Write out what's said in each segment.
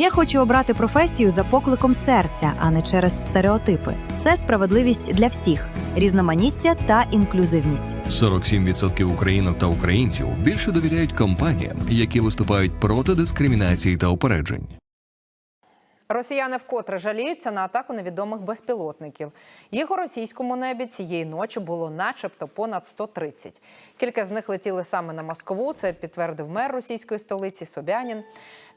Я хочу обрати професію за покликом серця, а не через стереотипи. Це справедливість для всіх, різноманіття та інклюзивність. 47% українок та українців більше довіряють компаніям, які виступають проти дискримінації та упереджень. Росіяни вкотре жаліються на атаку невідомих безпілотників. Їх у російському небі цієї ночі було начебто понад 130. Кілька з них летіли саме на Москву. Це підтвердив мер російської столиці Собянін.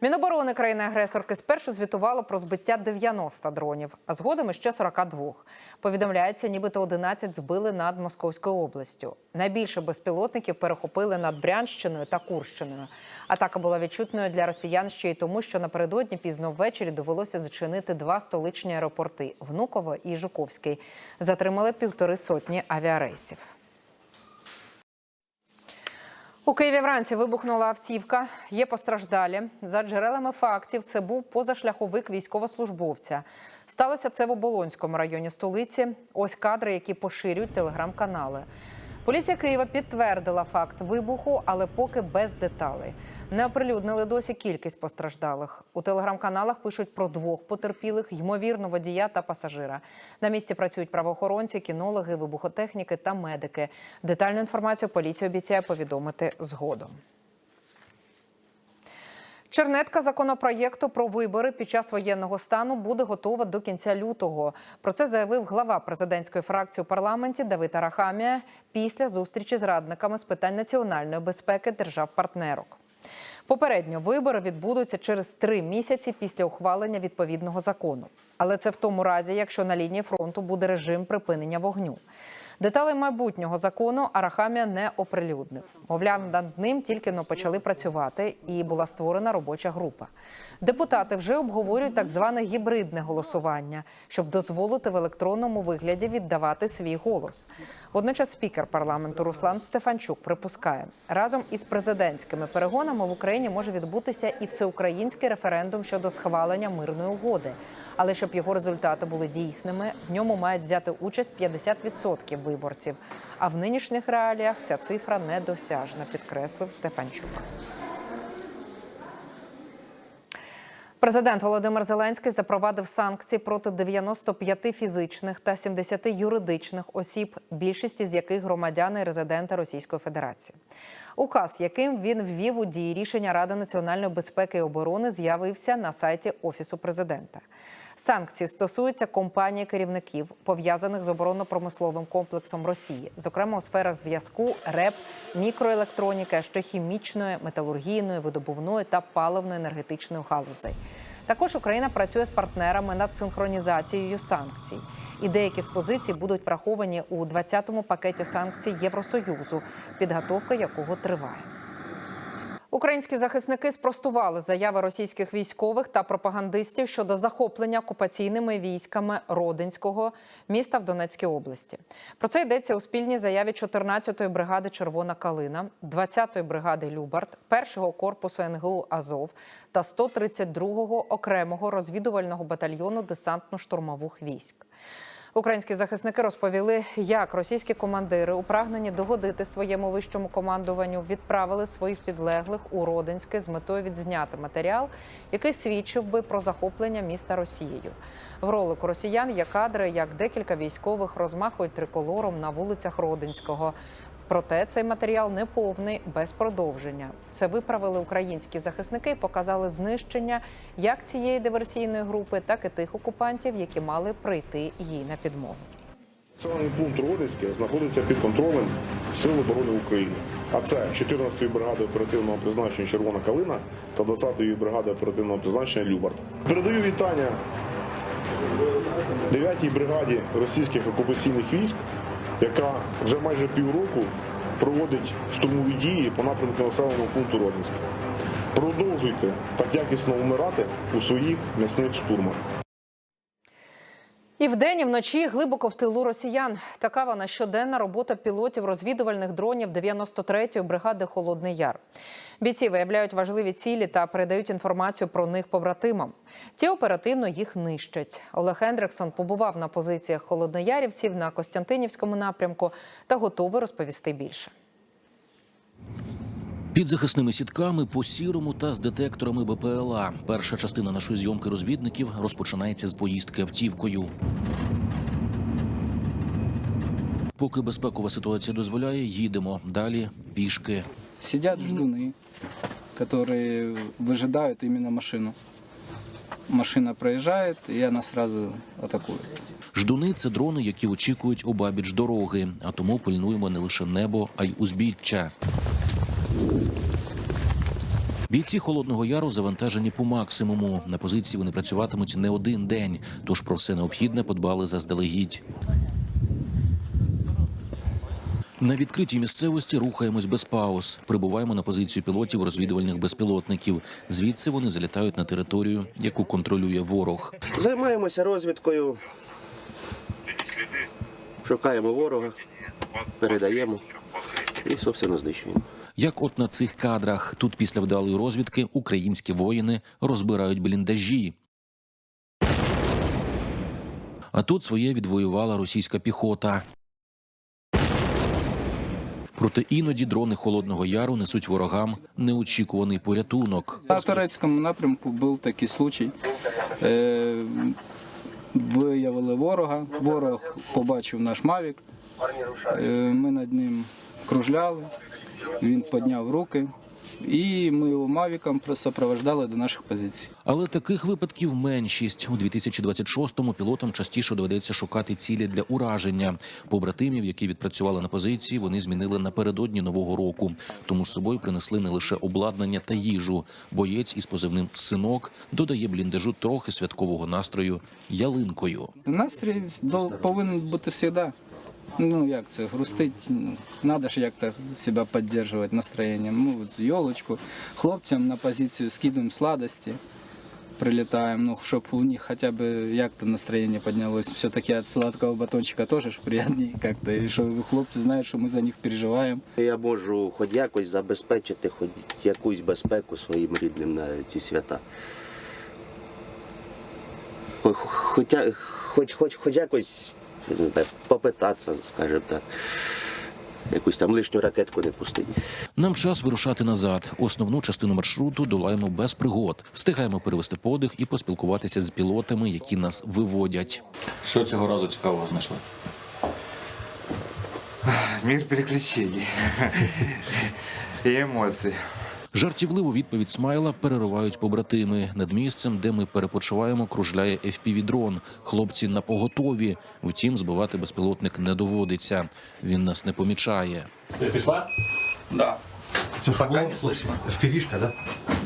Міноборони країни-агресорки спершу звітувало про збиття 90 дронів, а згодом іще 42. Повідомляється, нібито 11 збили над Московською областю. Найбільше безпілотників перехопили над Брянщиною та Курщиною. Атака була відчутною для росіян ще й тому, що напередодні пізно ввечері довелося зачинити два столичні аеропорти Внуково і Жуковський. Затримали півтори сотні авіарейсів. У Києві вранці вибухнула автівка. Є постраждалі. За джерелами фактів, це був позашляховик військовослужбовця. Сталося це в Оболонському районі столиці. Ось кадри, які поширюють телеграм-канали. Поліція Києва підтвердила факт вибуху, але поки без деталей. Не оприлюднили досі кількість постраждалих. У телеграм-каналах пишуть про двох потерпілих, ймовірно, водія та пасажира. На місці працюють правоохоронці, кінологи, вибухотехніки та медики. Детальну інформацію поліція обіцяє повідомити згодом. Чернетка законопроєкту про вибори під час воєнного стану буде готова до кінця лютого. Про це заявив глава президентської фракції у парламенті Давид Арахамія після зустрічі з радниками з питань національної безпеки держав-партнерок. Попередньо вибори відбудуться через три місяці після ухвалення відповідного закону. Але це в тому разі, якщо на лінії фронту буде режим припинення вогню. Деталі майбутнього закону Арахамія не оприлюднив. Мовляв, над ним тільки но почали працювати, і була створена робоча група. Депутати вже обговорюють так зване гібридне голосування, щоб дозволити в електронному вигляді віддавати свій голос. Водночас спікер парламенту Руслан Стефанчук припускає, разом із президентськими перегонами в Україні може відбутися і всеукраїнський референдум щодо схвалення мирної угоди. Але щоб його результати були дійсними, в ньому мають взяти участь 50% виборців. А в нинішніх реаліях ця цифра недосяжна, підкреслив Стефанчук. Президент Володимир Зеленський запровадив санкції проти 95 фізичних та 70 юридичних осіб, більшість із яких громадяни і резиденти Російської Федерації. Указ, яким він ввів у дії рішення Ради національної безпеки і оборони, з'явився на сайті Офісу президента. Санкції стосуються компаній керівників, пов'язаних з оборонно-промисловим комплексом Росії, зокрема у сферах зв'язку, РЕП, мікроелектроніки, ще хімічної, металургійної, видобувної та паливно-енергетичної галузей. Також Україна працює з партнерами над синхронізацією санкцій, і деякі з позицій будуть враховані у 20-му пакеті санкцій Євросоюзу, підготовка якого триває. Українські захисники спростували заяви російських військових та пропагандистів щодо захоплення окупаційними військами Родинського міста в Донецькій області. Про це йдеться у спільній заяві 14-ї бригади Червона Калина, 20-ї бригади Любард, 1-го корпусу НГУ Азов та 132-го окремого розвідувального батальйону десантно-штурмових військ. Українські захисники розповіли, як російські командири у прагненні догодити своєму вищому командуванню відправили своїх підлеглих у Родинське з метою відзняти матеріал, який свідчив би про захоплення міста Росією. В ролику росіян є кадри, як декілька військових розмахують триколором на вулицях Родинського. Проте цей матеріал не повний без продовження. Це виправили українські захисники показали знищення як цієї диверсійної групи, так і тих окупантів, які мали прийти їй на підмогу. Населений пункт Родинське знаходиться під контролем Сил оборони України. А це 14-ї бригади оперативного призначення Червона Калина та 20-ї бригади оперативного призначення Любард. Передаю вітання 9-й бригаді російських окупаційних військ, яка вже майже півроку проводить штурмові дії по напрямку населеного пункту Родинська. Продовжуйте так якісно вмирати у своїх м'ясних штурмах. І вдень, і вночі глибоко в тилу росіян. Така вона щоденна робота пілотів розвідувальних дронів 93-ї бригади Холодний Яр. Бійці виявляють важливі цілі та передають інформацію про них побратимам. Ті оперативно їх нищать. Олег Хендриксон побував на позиціях холодноярівців на Костянтинівському напрямку та готовий розповісти більше. Під захисними сітками по сірому та з детекторами БПЛА. Перша частина нашої зйомки розвідників розпочинається з поїздки автівкою. Поки безпекова ситуація дозволяє, їдемо далі пішки. Сидят ждуны, которые выжидают именно машину. Машина проезжает, и она сразу атакует. Ждуни це дрони, які очікують обабіч дороги, а тому пильнуємо не лише небо, а й узбіччя. Бійці холодного яру завантажені по максимуму. На позиції вони працюватимуть не один день, тож про все необхідне подбали заздалегідь. На відкритій місцевості рухаємось без пауз. Прибуваємо на позицію пілотів розвідувальних безпілотників. Звідси вони залітають на територію, яку контролює ворог. Займаємося розвідкою. Шукаємо ворога, передаємо і, собственно, знищуємо. Як от на цих кадрах, тут після вдалої розвідки українські воїни розбирають бліндажі. А тут своє відвоювала російська піхота. Проте іноді дрони Холодного Яру несуть ворогам неочікуваний порятунок. На турецькому напрямку був такий случай. Е, виявили ворога, ворог побачив наш мавік. Е, ми над ним кружляли, він підняв руки, і ми його мавіком сопровождали до наших позицій. Але таких випадків меншість. У 2026-му пілотам частіше доведеться шукати цілі для ураження. Побратимів, які відпрацювали на позиції, вони змінили напередодні нового року. Тому з собою принесли не лише обладнання та їжу. Боєць із позивним синок додає бліндажу трохи святкового настрою ялинкою. Настрій дол- повинен бути завжди. Ну як це, грустить, ну, треба ж як-то себе підтримувати настроєнням. Ну, от з йолочку. Хлопцям на позицію скидуємо сладості, прилітаємо, ну, щоб у них хоча б як-то настроєння піднялось. Все-таки від сладкого батончика теж ж як-то. І що хлопці знають, що ми за них переживаємо. Я можу хоч якось забезпечити хоч якусь безпеку своїм рідним на ці свята. Хо- Хоча, хоч, хоч, хоч якось не знаю, попитатися, скажімо так. Якусь там лишню ракетку не пустити. Нам час вирушати назад. Основну частину маршруту долаємо без пригод. Встигаємо перевести подих і поспілкуватися з пілотами, які нас виводять. Що цього разу цікавого знайшли? Мир приключений и эмоций. Жартівливу відповідь Смайла переривають побратими. Над місцем, де ми перепочиваємо, кружляє FPV-дрон. Хлопці на поготові. Втім, збивати безпілотник не доводиться. Він нас не помічає. Все, пішла? Це пока не слышно. Впівішка, да?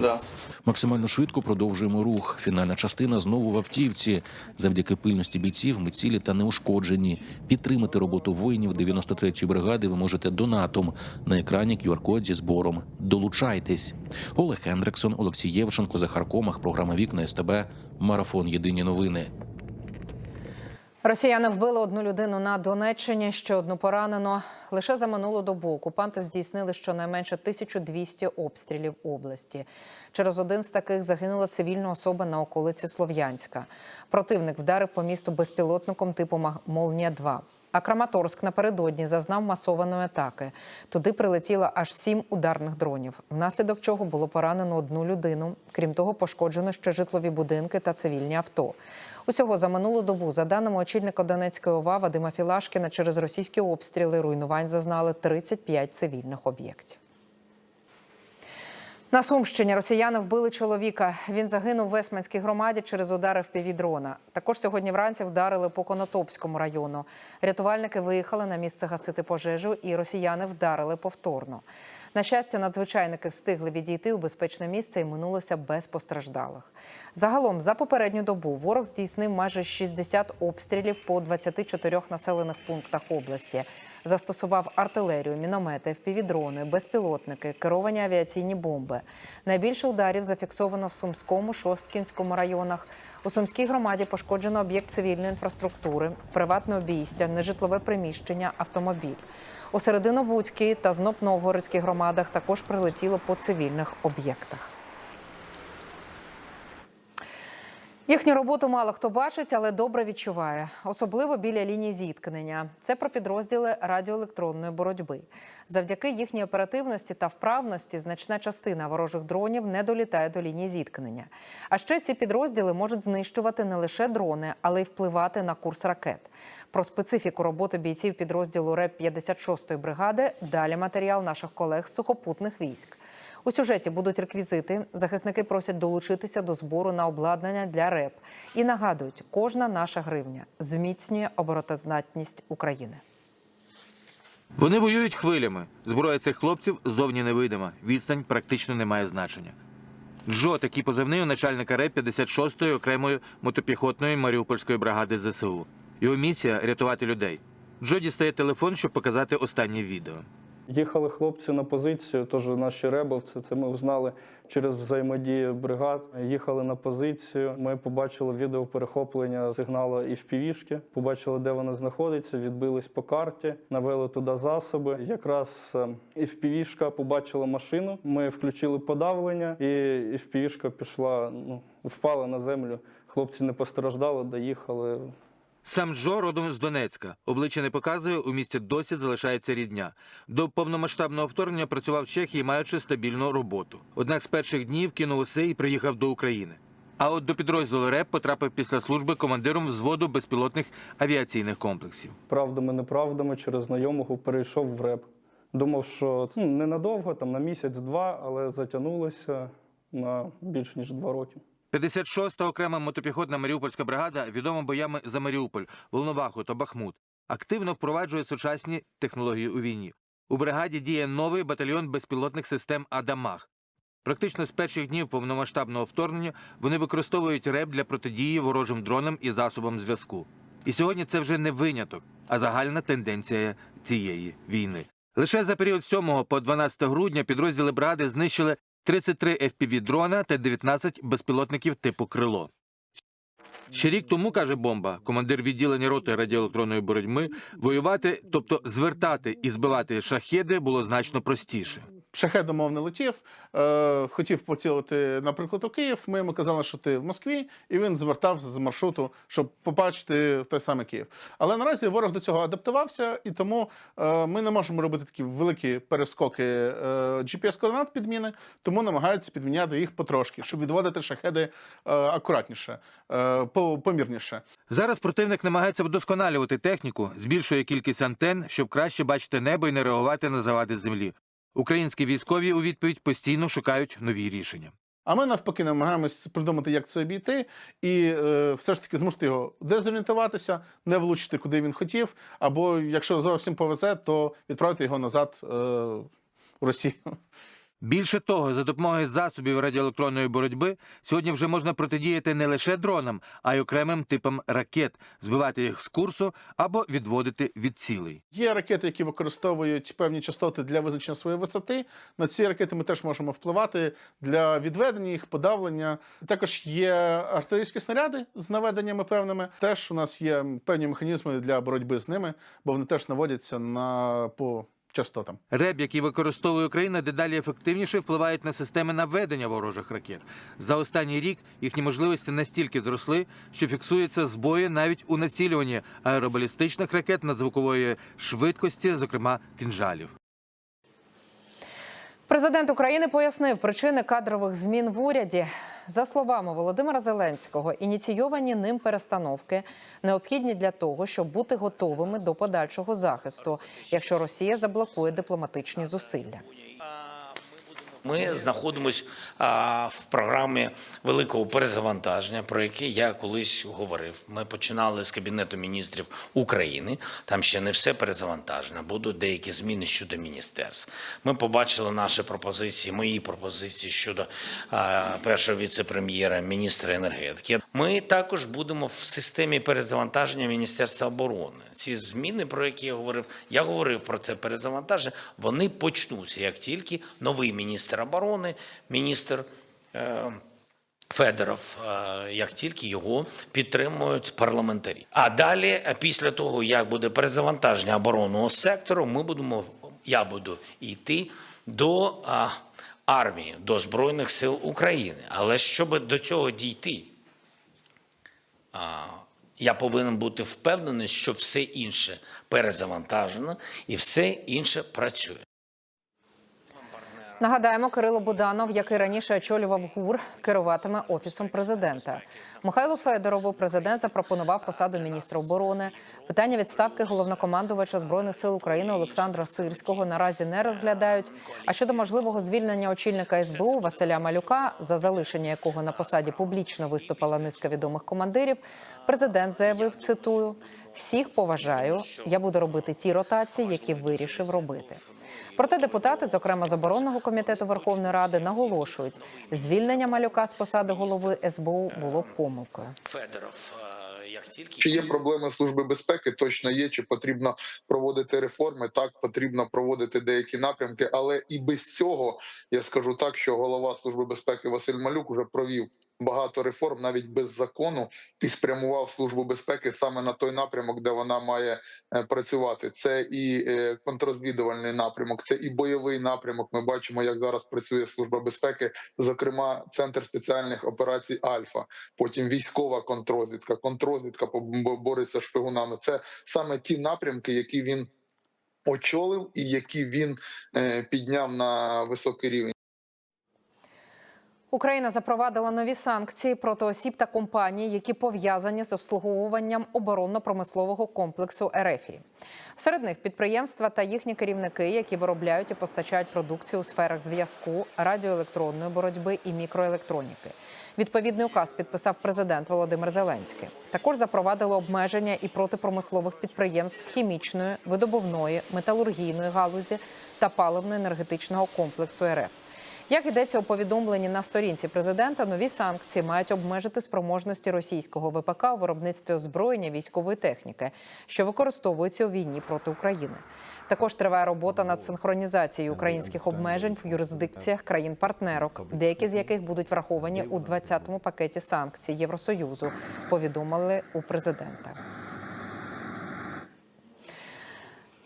Да. Максимально швидко продовжуємо рух. Фінальна частина знову в автівці. Завдяки пильності бійців ми цілі та неушкоджені. Підтримати роботу воїнів 93-ї бригади ви можете донатом. На екрані QR-код зі збором. Долучайтесь. Олег Хендриксон, Олексій Євченко, Захар Комах, програма Вікна СТБ. Марафон Єдині новини. Росіяни вбили одну людину на Донеччині, ще одну поранено. Лише за минулу добу окупанти здійснили щонайменше 1200 обстрілів області. Через один з таких загинула цивільна особа на околиці Слов'янська. Противник вдарив по місту безпілотником типу «Маг- Молнія-2. А Краматорськ напередодні зазнав масованої атаки. Туди прилетіло аж сім ударних дронів, внаслідок чого було поранено одну людину. Крім того, пошкоджено ще житлові будинки та цивільні авто. Усього за минулу добу, за даними очільника Донецької ОВА Вадима Філашкіна, через російські обстріли руйнувань зазнали 35 цивільних об'єктів. На Сумщині росіяни вбили чоловіка. Він загинув в Весманській громаді через удари в півдрона. Також сьогодні вранці вдарили по Конотопському району. Рятувальники виїхали на місце гасити пожежу, і росіяни вдарили повторно. На щастя, надзвичайники встигли відійти у безпечне місце і минулося без постраждалих. Загалом, за попередню добу ворог здійснив майже 60 обстрілів по 24 населених пунктах області. Застосував артилерію, міномети, впівдрони, безпілотники, керовані авіаційні бомби. Найбільше ударів зафіксовано в Сумському, Шосткінському районах. У Сумській громаді пошкоджено об'єкт цивільної інфраструктури, приватне обійстя, нежитлове приміщення, автомобіль. У Серединобудській та Зноб-Новгородській громадах також прилетіло по цивільних об'єктах. Їхню роботу мало хто бачить, але добре відчуває, особливо біля лінії зіткнення. Це про підрозділи радіоелектронної боротьби. Завдяки їхній оперативності та вправності значна частина ворожих дронів не долітає до лінії зіткнення. А ще ці підрозділи можуть знищувати не лише дрони, але й впливати на курс ракет. Про специфіку роботи бійців підрозділу РЕП 56-ї бригади далі матеріал наших колег з сухопутних військ. У сюжеті будуть реквізити. Захисники просять долучитися до збору на обладнання для РЕП і нагадують, кожна наша гривня зміцнює обороноздатність України. Вони воюють хвилями. Зброя цих хлопців зовні невидима. Відстань практично не має значення. Джо такий позивний у начальника РЕП 56-ї окремої мотопіхотної Маріупольської бригади ЗСУ. Його місія рятувати людей. Джо дістає телефон, щоб показати останнє відео. Їхали хлопці на позицію, теж наші ребелці. Це ми узнали через взаємодію бригад. Їхали на позицію. Ми побачили відео перехоплення сигналу і впівішки. Побачили, де вона знаходиться. Відбились по карті, навели туди засоби. Якраз е, і впівішка побачила машину. Ми включили подавлення, і впівішка пішла, ну впала на землю. Хлопці не постраждали, доїхали. Сам Джо родом з Донецька. Обличчя не показує, у місті досі залишається рідня. До повномасштабного вторгнення працював в Чехії, маючи стабільну роботу. Однак з перших днів кинув усе і приїхав до України. А от до підрозділу РЕП потрапив після служби командиром взводу безпілотних авіаційних комплексів. правдами, неправдами через знайомого перейшов в реп. Думав, що ну, ненадовго, там на місяць-два, але затягнулося на більш ніж два роки. 56-та окрема мотопіхотна Маріупольська бригада відома боями за Маріуполь, Волноваху та Бахмут. Активно впроваджує сучасні технології у війні. У бригаді діє новий батальйон безпілотних систем Адамах. Практично з перших днів повномасштабного вторгнення вони використовують РЕП для протидії ворожим дронам і засобам зв'язку. І сьогодні це вже не виняток, а загальна тенденція цієї війни. Лише за період з 7 по 12 грудня підрозділи бригади знищили 33 FPV-дрона та 19 безпілотників типу крило. Ще рік тому, каже Бомба, командир відділення роти радіоелектронної боротьби, воювати, тобто звертати і збивати шахеди, було значно простіше. Шахет домов не летів, е, хотів поцілити, наприклад, у Київ. Ми йому казали, що ти в Москві, і він звертав з маршруту, щоб побачити той самий Київ. Але наразі ворог до цього адаптувався, і тому е, ми не можемо робити такі великі перескоки е, GPS-координат підміни, тому намагаються підміняти їх потрошки, щоб відводити шахеди е, акуратніше, е, помірніше. Зараз противник намагається вдосконалювати техніку, збільшує кількість антен, щоб краще бачити небо і не реагувати на завади землі. Українські військові у відповідь постійно шукають нові рішення. А ми навпаки намагаємось придумати, як це обійти, і е, все ж таки змусити його дезорієнтуватися, не влучити, куди він хотів, або якщо зовсім повезе, то відправити його назад е, в Росію. Більше того, за допомогою засобів радіоелектронної боротьби сьогодні вже можна протидіяти не лише дронам, а й окремим типам ракет, збивати їх з курсу або відводити від цілей. Є ракети, які використовують певні частоти для визначення своєї висоти. На ці ракети ми теж можемо впливати для відведення їх, подавлення. Також є артилерійські снаряди з наведеннями певними. Теж у нас є певні механізми для боротьби з ними, бо вони теж наводяться на по частотам. РЕБ, який використовує Україна, дедалі ефективніше впливають на системи наведення ворожих ракет. За останній рік їхні можливості настільки зросли, що фіксуються збої навіть у націлюванні аеробалістичних ракет надзвукової швидкості, зокрема кінжалів. Президент України пояснив причини кадрових змін в уряді. За словами Володимира Зеленського, ініційовані ним перестановки необхідні для того, щоб бути готовими до подальшого захисту, якщо Росія заблокує дипломатичні зусилля. Ми знаходимося в програмі великого перезавантаження, про яке я колись говорив. Ми починали з кабінету міністрів України. Там ще не все перезавантажено. Будуть деякі зміни щодо міністерств. Ми побачили наші пропозиції, мої пропозиції щодо а, першого віце-прем'єра, міністра енергетики. Ми також будемо в системі перезавантаження Міністерства оборони. Ці зміни, про які я говорив, я говорив про це перезавантаження. Вони почнуться як тільки новий міністр оборони, міністр. Е, Федоров, е, як тільки його підтримують парламентарі. А далі, е, після того, як буде перезавантаження оборонного сектору, ми будемо, я буду йти до армії, до Збройних сил України. Але щоб до цього дійти, я повинен бути впевнений, що все інше перезавантажено і все інше працює. Нагадаємо, Кирило Буданов, який раніше очолював ГУР, керуватиме офісом президента. Михайлу Федорову президент запропонував посаду міністра оборони. Питання відставки головнокомандувача збройних сил України Олександра Сирського наразі не розглядають. А щодо можливого звільнення очільника СБУ Василя Малюка, за залишення якого на посаді публічно виступала низка відомих командирів, президент заявив: цитую: всіх поважаю. Я буду робити ті ротації, які вирішив робити. Проте депутати, зокрема з оборонного комітету Верховної Ради, наголошують, звільнення малюка з посади голови СБУ було помилкою. Федоров, е, Чи є проблеми служби безпеки? Точно є. Чи потрібно проводити реформи? Так потрібно проводити деякі напрямки, але і без цього я скажу так, що голова служби безпеки Василь Малюк вже провів багато реформ, навіть без закону, і спрямував службу безпеки саме на той напрямок, де вона має е, працювати. Це і е, контррозвідувальний напрямок, це і бойовий напрямок. Ми бачимо, як зараз працює служба безпеки, зокрема, центр спеціальних операцій Альфа потім військова контрозвідка, контрозвідка бореться з шпигунами. Це саме ті напрямки, які він очолив і які він е, підняв на високий рівень. Україна запровадила нові санкції проти осіб та компаній, які пов'язані з обслуговуванням оборонно-промислового комплексу РФ. Серед них підприємства та їхні керівники, які виробляють і постачають продукцію у сферах зв'язку, радіоелектронної боротьби і мікроелектроніки. Відповідний указ підписав президент Володимир Зеленський. Також запровадили обмеження і проти промислових підприємств хімічної, видобувної, металургійної галузі та паливно-енергетичного комплексу РФ. Як йдеться у повідомленні на сторінці президента, нові санкції мають обмежити спроможності російського ВПК у виробництві озброєння військової техніки, що використовується у війні проти України. Також триває робота над синхронізацією українських обмежень в юрисдикціях країн-партнерок, деякі з яких будуть враховані у 20-му пакеті санкцій Євросоюзу. Повідомили у президента.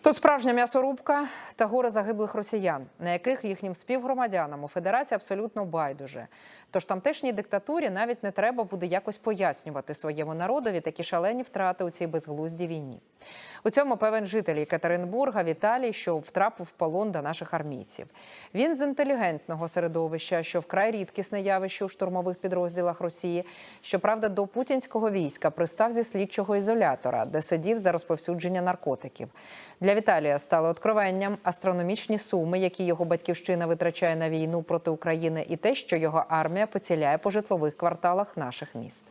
Тут справжня м'ясорубка та гори загиблих росіян, на яких їхнім співгромадянам у федерації абсолютно байдуже. Тож тамтешній диктатурі навіть не треба буде якось пояснювати своєму народові такі шалені втрати у цій безглуздій війні. У цьому певен житель Екатеринбурга Віталій, що втрапив в полон до наших армійців. Він з інтелігентного середовища, що вкрай рідкісне явище у штурмових підрозділах Росії. Щоправда, до путінського війська пристав зі слідчого ізолятора, де сидів за розповсюдження наркотиків. Віталія стало откровенням астрономічні суми, які його батьківщина витрачає на війну проти України, і те, що його армія поціляє по житлових кварталах наших міст.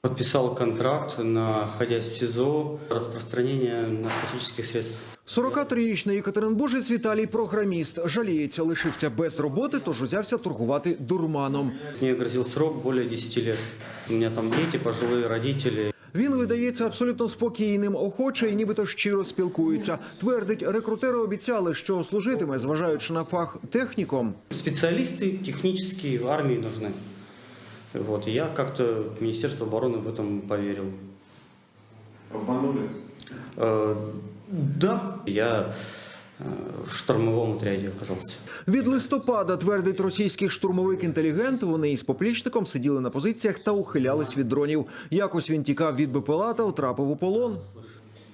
Подписал контракт, находясь в СИЗО, распространение наркотических средств. 43-річний Екатеринбуржець Віталій програміст. Жаліється, лишився без роботи, тож узявся торгувати дурманом. Мне грозил срок более 10 лет. У меня там дети, пожилые родители. Він видається абсолютно спокійним, охоче і нібито щиро спілкується. Твердить, рекрутери обіцяли, що служитиме, зважаючи на фах техніком. Специалисты технические в армии нужны. Вот, и я как-то Министерство обороны в этом поверил. Обманули? Э, да, я э, в штурмовом отряде оказался. Від листопада, твердить російський штурмовик-інтелігент, вони із поплічником сиділи на позиціях та ухилялись від дронів. Якось він тікав від БПЛА та втрапив у полон.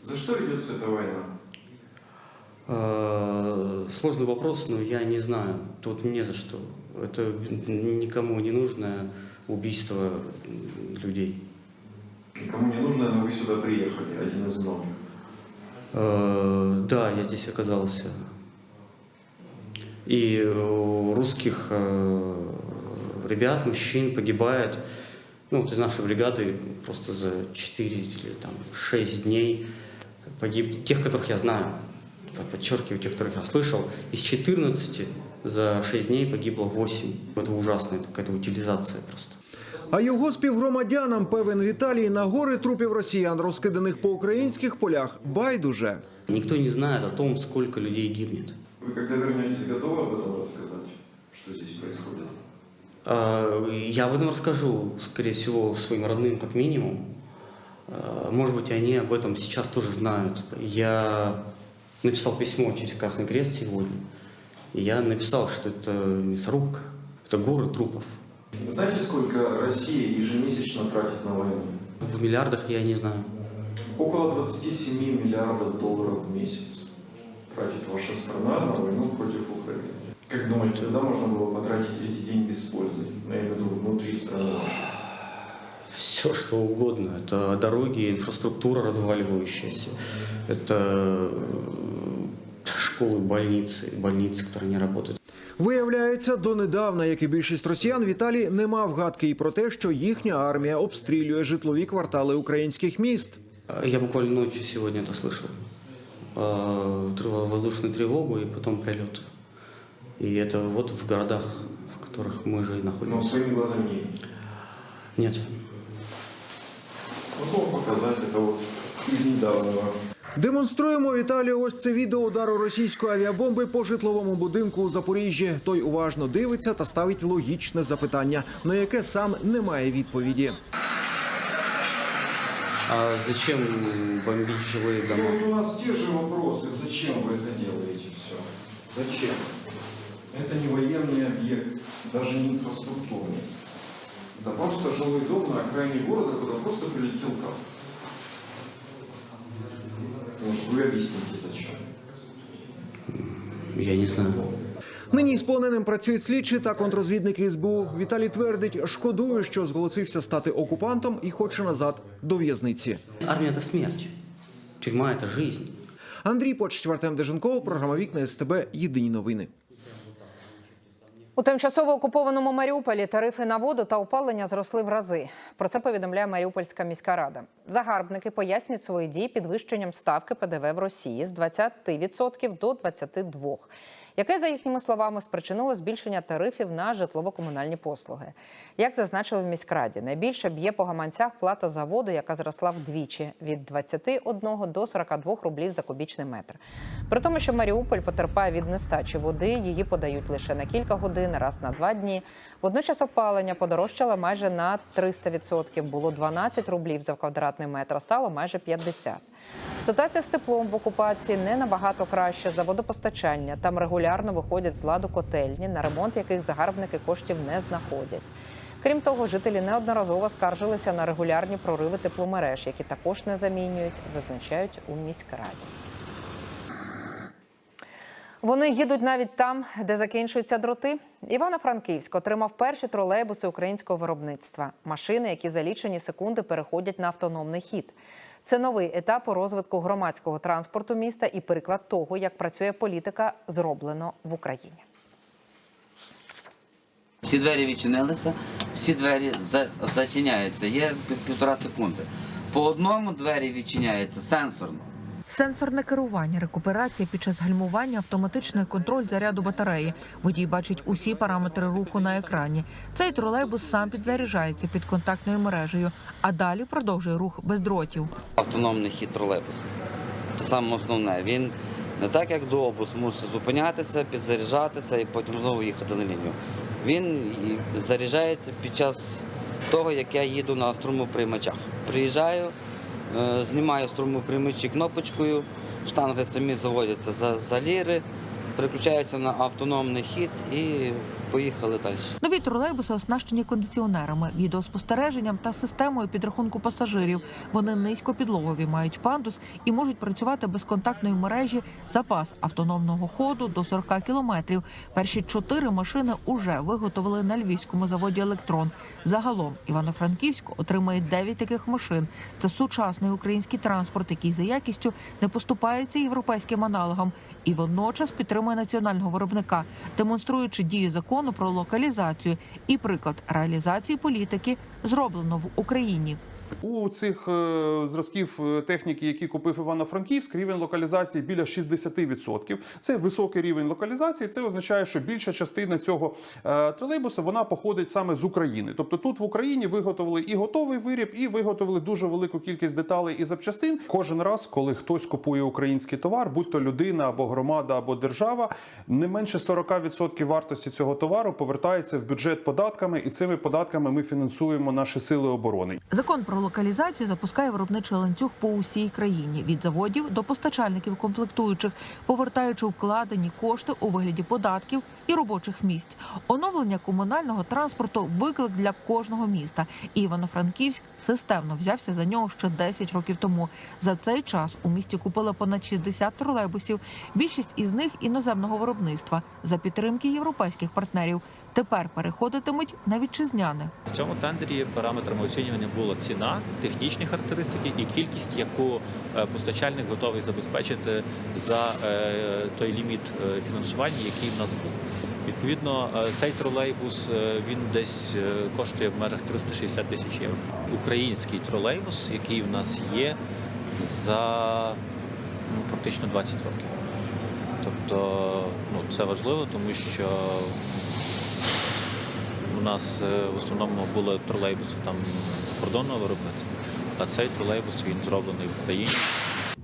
За что ведется эта война? Э, Сложный вопрос, но я не знаю. Тут не за что. Это никому не нужное убийство м, людей. Никому не нужно, но вы сюда приехали, один из многих. Э, Да, я здесь оказался. И русских э, ребят, мужчин погибает, ну, вот из нашей бригады просто за 4 или там 6 дней погиб тех, которых я знаю. Подчеркиваю, тех, которых я слышал. Из 14 за 6 дней погибло 8. Это ужасно, это какая-то утилизация просто. А його співгромадянам, певен Віталій, на гори трупів росіян, розкиданих по українських полях, байдуже. Никто не знает о том, сколько людей гибнет. Вы когда вернетесь, готовы об этом рассказать, что здесь происходит? А, Я об этом расскажу, скорее всего, своим родным как минимум. А, Может быть, они об этом сейчас тоже знают. Я написал письмо через Красный Крест сегодня. И я написал, что это мясорубка, это горы трупов. Знаете, сколько Россия ежемесячно лично тратить на войну? В миллиардах я не знаю. Около 27 миллиардов долларов в месяц тратит ваша страна на войну против Украины. Как думаете, когда можно было потратить эти деньги с пользой? Я имею в виду внутри страны. Все, что угодно. Это дороги, инфраструктура разваливающаяся. Это школы, больницы, больницы, которые не работают. Виявляється, донедавна, як і більшість росіян, Віталій не мав гадки і про те, що їхня армія обстрілює житлові квартали українських міст. Я буквально ночью сегодня это слышал. Э, трев- Воздушную тревогу и потом прилет. И это вот в городах, в которых мы же и Но находимся. своими глазами не видел. Нет. Могу вам показать, это вот из недавнего. Демонструємо Віталію ось це відео удару російської авіабомби по житловому будинку у Запоріжжі. Той уважно дивиться та ставить логічне запитання, на яке сам не має відповіді. А зачем бомбить жилые Ну, дома? вот у нас те же вопросы, зачем вы это делаете все? Зачем? Это не военный объект, даже не инфраструктурный. Это просто жилой дом на окраине города, куда просто прилетел кап. вы объясните, зачем? Я не знаю. Нині з полоненим працюють слідчі та контрозвідники СБУ. Віталій твердить, шкодує, що зголосився стати окупантом і хоче назад до в'язниці. Армия – это смерть. Тюрьма – это жизнь. Андрій Почтів, Артем Деженков, програма Вікна СТБ. Єдині новини. У тимчасово окупованому Маріуполі тарифи на воду та опалення зросли в рази. Про це повідомляє Маріупольська міська рада. Загарбники пояснюють свої дії підвищенням ставки ПДВ в Росії з 20% до 22%, яке, за їхніми словами, спричинило збільшення тарифів на житлово-комунальні послуги. Як зазначили в міськраді, найбільше б'є по гаманцях плата за воду, яка зросла вдвічі від 21 до 42 рублів за кубічний метр. При тому, що Маріуполь потерпає від нестачі води, її подають лише на кілька годин, раз на два дні. Водночас опалення подорожчало майже на 300%. Було 12 рублів за квадратний метр, стало майже 50. Ситуація з теплом в окупації не набагато краще за водопостачання. Там регулярно виходять з ладу котельні, на ремонт яких загарбники коштів не знаходять. Крім того, жителі неодноразово скаржилися на регулярні прориви тепломереж, які також не замінюють, зазначають у міськраді. Вони їдуть навіть там, де закінчуються дроти. Івано-Франківськ отримав перші тролейбуси українського виробництва. Машини, які за лічені секунди переходять на автономний хід. Це новий етап розвитку громадського транспорту міста і приклад того, як працює політика, зроблено в Україні. Всі двері відчинилися, всі двері за- зачиняються. Є півтора секунди. По одному двері відчиняються сенсорно. Сенсорне керування, рекуперація під час гальмування, автоматичний контроль заряду батареї. Водій бачить усі параметри руху на екрані. Цей тролейбус сам підзаряджається під контактною мережею, а далі продовжує рух без дротів. Автономний хід тролейбуса. Це саме основне. Він не так, як довбус, мусить зупинятися, підзаряджатися і потім знову їхати на лінію. Він заряджається під час того, як я їду на струмоприймачах. Приїжджаю, знімаю струмоприймачі кнопочкою, штанги самі заводяться за, за ліри, переключаюся на автономний хід і поїхали далі. Нові тролейбуси оснащені кондиціонерами, відеоспостереженням та системою підрахунку пасажирів. Вони низькопідлогові, мають пандус і можуть працювати без контактної мережі. Запас автономного ходу до 40 кілометрів. Перші чотири машини уже виготовили на львівському заводі Електрон. Загалом Івано-Франківськ отримає 9 таких машин. Це сучасний український транспорт, який за якістю не поступається європейським аналогам і водночас підтримує національного виробника, демонструючи дію закону про локалізацію і приклад реалізації політики зроблено в Україні. У цих е, зразків е, техніки, які купив Івано-Франківськ, рівень локалізації біля 60%. Це високий рівень локалізації. Це означає, що більша частина цього е, тролейбуса вона походить саме з України. Тобто тут в Україні виготовили і готовий виріб, і виготовили дуже велику кількість деталей і запчастин. Кожен раз, коли хтось купує український товар, будь то людина або громада, або держава, не менше 40% вартості цього товару повертається в бюджет податками, і цими податками ми фінансуємо наші сили оборони. Закон про геолокалізації запускає виробничий ланцюг по усій країні від заводів до постачальників комплектуючих, повертаючи вкладені кошти у вигляді податків і робочих місць. Оновлення комунального транспорту виклик для кожного міста. Івано-Франківськ системно взявся за нього ще 10 років тому. За цей час у місті купили понад 60 тролейбусів. Більшість із них іноземного виробництва за підтримки європейських партнерів. Тепер переходитимуть на вітчизняне. В цьому тендері параметрами оцінювання була ціна, технічні характеристики і кількість, яку е, постачальник готовий забезпечити за е, той ліміт е, фінансування, який в нас був. Відповідно, цей тролейбус він десь коштує в межах 360 тисяч євро. Український тролейбус, який в нас є за ну, практично 20 років. Тобто ну, це важливо, тому що нас е, в основному були тролейбуси там закордонного виробництва, а цей тролейбус він зроблений в Україні.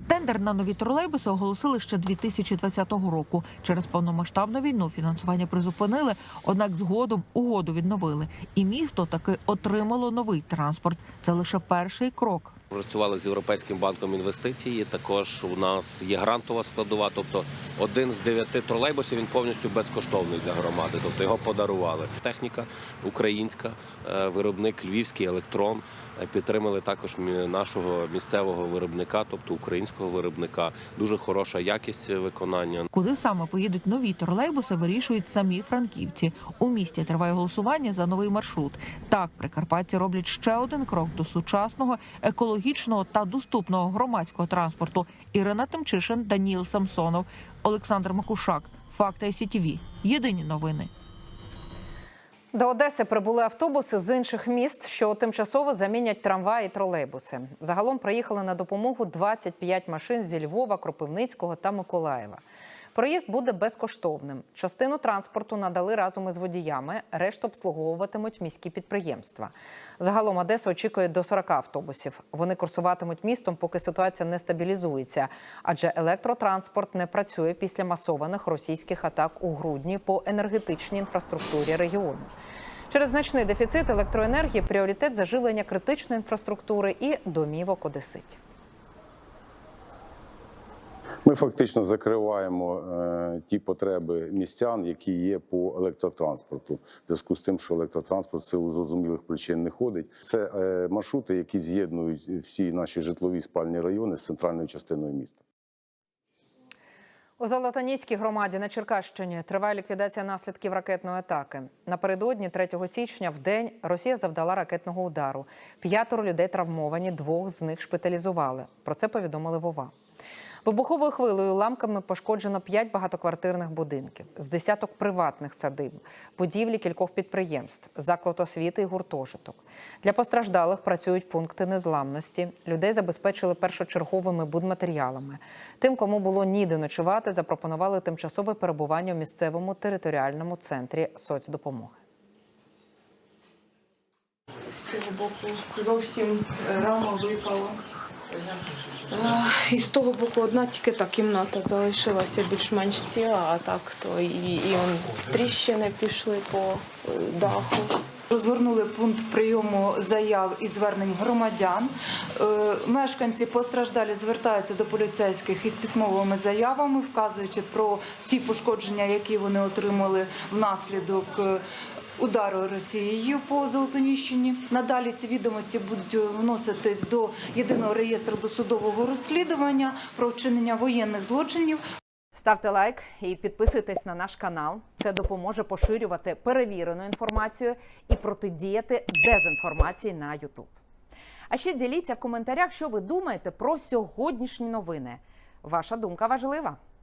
Тендер на нові тролейбуси оголосили ще 2020 року. Через повномасштабну війну фінансування призупинили, однак згодом угоду відновили. І місто таки отримало новий транспорт. Це лише перший крок. Працювали з Європейським банком інвестицій. Також у нас є грантова складова. Тобто один з дев'яти тролейбусів він повністю безкоштовний для громади. Тобто його подарували. Техніка українська, е, виробник львівський електрон. Е, Підтримали також нашого місцевого виробника, тобто українського виробника. Дуже хороша якість виконання. Куди саме поїдуть нові тролейбуси, вирішують самі франківці. У місті триває голосування за новий маршрут. Так, прикарпатці роблять ще один крок до сучасного, екологічного та доступного громадського транспорту. Ірина Тимчишин, Даніл Самсонов, Олександр Макушак. Факти ICTV. Єдині новини. До Одеси прибули автобуси з інших міст, що тимчасово замінять трамваї і тролейбуси. Загалом приїхали на допомогу 25 машин зі Львова, Кропивницького та Миколаєва. Проїзд буде безкоштовним. Частину транспорту надали разом із водіями, решту обслуговуватимуть міські підприємства. Загалом Одеса очікує до 40 автобусів. Вони курсуватимуть містом, поки ситуація не стабілізується, адже електротранспорт не працює після масованих російських атак у грудні по енергетичній інфраструктурі регіону. Через значний дефіцит електроенергії пріоритет заживлення критичної інфраструктури і домівок одеситів. Ми фактично закриваємо е, ті потреби містян, які є по електротранспорту, в зв'язку з тим, що електротранспорт силу зрозумілих причин не ходить. Це е, маршрути, які з'єднують всі наші житлові спальні райони з центральною частиною міста. У Золотоніській громаді на Черкащині триває ліквідація наслідків ракетної атаки. Напередодні 3 січня в день Росія завдала ракетного удару. П'ятеро людей травмовані, двох з них шпиталізували. Про це повідомили Вова. Вибуховою хвилею ламками пошкоджено п'ять багатоквартирних будинків, з десяток приватних садиб, будівлі кількох підприємств, заклад освіти і гуртожиток. Для постраждалих працюють пункти незламності. Людей забезпечили першочерговими будматеріалами. Тим, кому було ніде ночувати, запропонували тимчасове перебування у місцевому територіальному центрі соцдопомоги. З цього боку зовсім рама випала. І з того боку одна тільки та кімната залишилася більш-менш ціла, а так то і, і тріщини пішли по е, даху. Розгорнули пункт прийому заяв і звернень громадян. Е, Мешканці постраждалі звертаються до поліцейських із письмовими заявами, вказуючи про ті пошкодження, які вони отримали внаслідок. Удару Росією по Золотоніщині. Надалі ці відомості будуть вноситись до єдиного реєстру досудового розслідування про вчинення воєнних злочинів. Ставте лайк і підписуйтесь на наш канал. Це допоможе поширювати перевірену інформацію і протидіяти дезінформації на YouTube. А ще діліться в коментарях, що ви думаєте про сьогоднішні новини. Ваша думка важлива.